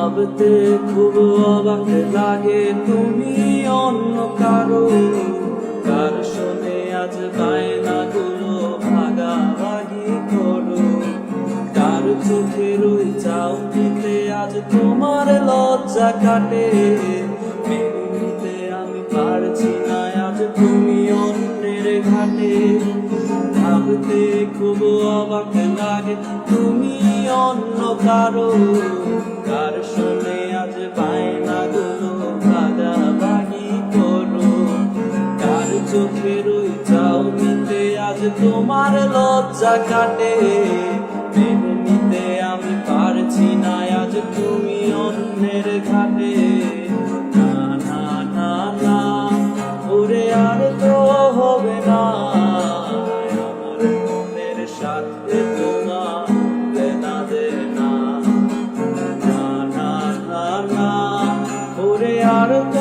ভাবতে খুব অবাক লাগে তুমি অন্য কারও। কার শোনে আজ বায়না গুলো ভাগাভাগি করো। কার চোখের ওই চাও নিতে আজ তোমার লজ্জা কাটে। মেনে নিতে আমি পারছি না, আজ তুমি অন্যের ঘাটে। ভাবতে খুব অবাক লাগে, তুমি অন্য কার। তোমার লজ্জা কাটে মেনে নিতে আমি পারছি না, আজ তুমি অন্যের ঘাটে। ওরে আর তো হবে না, ওরে আর তো